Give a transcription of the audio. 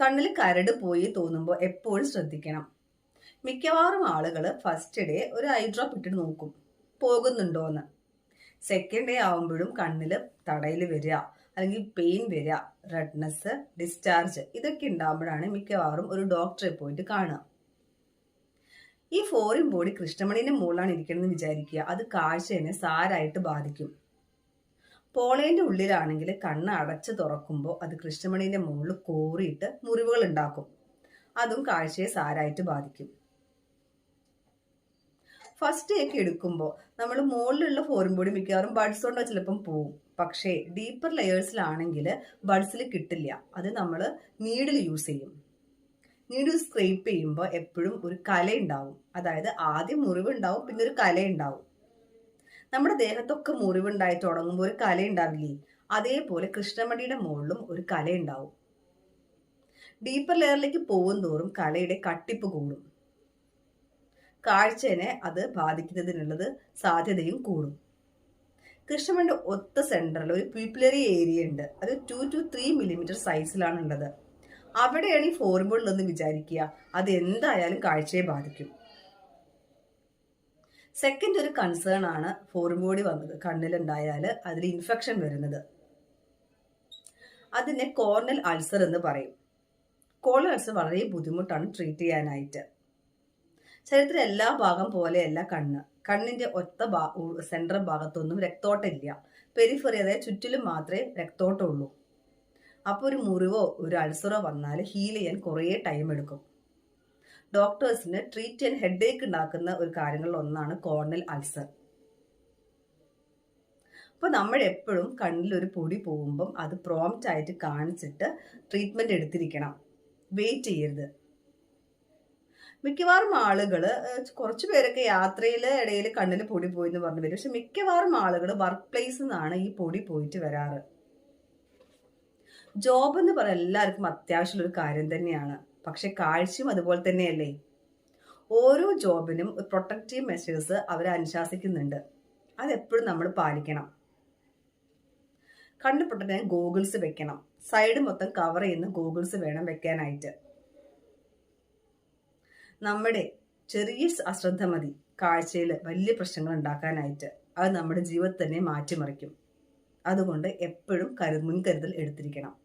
കണ്ണിൽ കരട് പോയി തോന്നുമ്പോൾ എപ്പോഴും ശ്രദ്ധിക്കണം. മിക്കവാറും ആളുകൾ ഫസ്റ്റ് ഡേ ഒരു ഐ ഡ്രോപ്പ് ഇട്ടിട്ട് നോക്കും. പോകുന്നുണ്ടോ എന്ന് സെക്കൻഡ് ഡേ ആവുമ്പോഴും കണ്ണിൽ തടയിൽ വരിക അല്ലെങ്കിൽ പെയിൻ വരിക റെഡ്നെസ് ഡിസ്ചാർജ് ഇതൊക്കെ ഉണ്ടാകുമ്പോഴാണ് മിക്കവാറും ഒരു ഡോക്ടറെ പോയിട്ട് കാണുക. ഈ ഫോറിൻ ബോഡി കൃഷ്ണമണിന്റെ മുകളിലാണ് ഇരിക്കണമെന്ന് വിചാരിക്കുക. അത് കാഴ്ചയെ സാരായിട്ട് ബാധിക്കും. പോളേന്റെ ഉള്ളിലാണെങ്കിൽ കണ്ണ് അടച്ചു തുറക്കുമ്പോൾ അത് കൃഷ്ണമണിന്റെ മുകളിൽ കോറിയിട്ട് മുറിവുകൾ ഉണ്ടാക്കും. അതും കാഴ്ചയെ സാരായിട്ട് ബാധിക്കും. ഫസ്റ്റ് ഒക്കെ എടുക്കുമ്പോൾ നമ്മൾ മുകളിലുള്ള ഫോറിൻ ബോഡി മിക്കവാറും ബഡ്സ് കൊണ്ടോ ചിലപ്പം പോവും. പക്ഷേ ഡീപ്പർ ലെയേഴ്സിലാണെങ്കിൽ ബഡ്സിൽ കിട്ടില്ല. അത് നമ്മൾ നീഡിൽ യൂസ് ചെയ്യും. നീഡിൽ സ്ക്രേപ്പ് ചെയ്യുമ്പോൾ എപ്പോഴും ഒരു കല ഉണ്ടാവും. അതായത് ആദ്യം മുറിവ് ഉണ്ടാവും പിന്നെ ഒരു കല ഉണ്ടാവും. നമ്മുടെ ദേഹത്തൊക്കെ മുറിവുണ്ടായി തുടങ്ങുമ്പോൾ ഒരു കല ഉണ്ടാവില്ലേ? അതേപോലെ കൃഷ്ണമണിയുടെ മുകളിലും ഒരു കല ഉണ്ടാവും. ഡീപ്പർ ലെയറിലേക്ക് പോകും തോറും കലയുടെ കട്ടിപ്പ് കൂടും. കാഴ്ചനെ അത് ബാധിക്കുന്നതിനുള്ളത് സാധ്യതയും കൂടും. കൃഷ്ണമണിയുടെ ഒത്ത സെന്ററിൽ ഒരു പീപ്പിളറി ഏരിയ ഉണ്ട്. അത് ടു ടു ത്രീ മില്ലിമീറ്റർ സൈസിലാണ് ഉള്ളത് അവിടെയാണ് ഈ ഫോർമുള്ളതെന്ന് വിചാരിക്കുക. അത് എന്തായാലും കാഴ്ചയെ ബാധിക്കും. സെക്കൻഡ് ഒരു കൺസേൺ ആണ് ഫോറിൻ ബോഡി വന്നത് കണ്ണിലുണ്ടായാൽ അതിൽ ഇൻഫെക്ഷൻ വരുന്നത്. അതിനെ കോർണൽ അൾസർ എന്ന് പറയും. കോർണൽ അൾസർ വളരെ ബുദ്ധിമുട്ടാണ് ട്രീറ്റ് ചെയ്യാനായിട്ട്. ശരീരത്തിലെ എല്ലാ ഭാഗം പോലെയല്ല കണ്ണ്. കണ്ണിന്റെ ഒത്ത ഭാ സെൻട്രൽ ഭാഗത്തൊന്നും രക്തോട്ടമില്ല പെരിഫറി അതായത് ചുറ്റിലും മാത്രമേ രക്തോട്ടമുള്ളൂ അപ്പോൾ ഒരു മുറിവോ ഒരു അൾസറോ വന്നാൽ ഹീൽ ചെയ്യാൻ കുറേ ടൈം എടുക്കും. ഡോക്ടേഴ്സിന് ട്രീറ്റ് ചെയ്യാൻ ഹെഡേക്ക് ഉണ്ടാക്കുന്ന ഒരു കാര്യങ്ങളിൽ ഒന്നാണ് കോർണൽ അൾസർ അപ്പോൾ നമ്മൾ എപ്പോഴും കണ്ണിൽ ഒരു പൊടി പോകുമ്പം അത് പ്രോംപ്റ്റ് ആയിട്ട് കാണിച്ചിട്ട് ട്രീറ്റ്മെന്റ് എടുത്തിരിക്കണം. വെയിറ്റ് ചെയ്യരുത്. മിക്കവാറും ആളുകൾ കുറച്ച് പേരൊക്കെ യാത്രയിൽ ഇടയിൽ കണ്ണിൽ പൊടി പോയി എന്ന് പറഞ്ഞു വരും. പക്ഷെ മിക്കവാറും ആളുകൾ വർക്ക് പ്ലേസിൽ നിന്നാണ് ഈ പൊടി പോയിട്ട് വരാറ്. ജോബ് എന്ന് പറയാൻ എല്ലാവർക്കും അത്യാവശ്യമുള്ള ഒരു കാര്യം തന്നെയാണ്. പക്ഷെ കാഴ്ചയും അതുപോലെ തന്നെയല്ലേ? ഓരോ ജോബിനും പ്രൊട്ടക്റ്റീവ് മെഷേഴ്സ് അവർ അനുശാസിക്കുന്നുണ്ട്. അതെപ്പോഴും നമ്മൾ പാലിക്കണം. കണ്ണ് ഗോഗിൾസ് വെക്കണം. സൈഡ് മൊത്തം കവർ ചെയ്യുന്ന ഗോഗിൾസ് വേണം വെക്കാനായിട്ട്. നമ്മുടെ ചെറിയ അശ്രദ്ധ മതി കാഴ്ചയിൽ വലിയ പ്രശ്നങ്ങൾ ഉണ്ടാക്കാനായിട്ട്. അത് നമ്മുടെ ജീവിതത്തിനെ മാറ്റിമറിക്കും. അതുകൊണ്ട് എപ്പോഴും കരു മുൻകരുതൽ എടുത്തിരിക്കണം.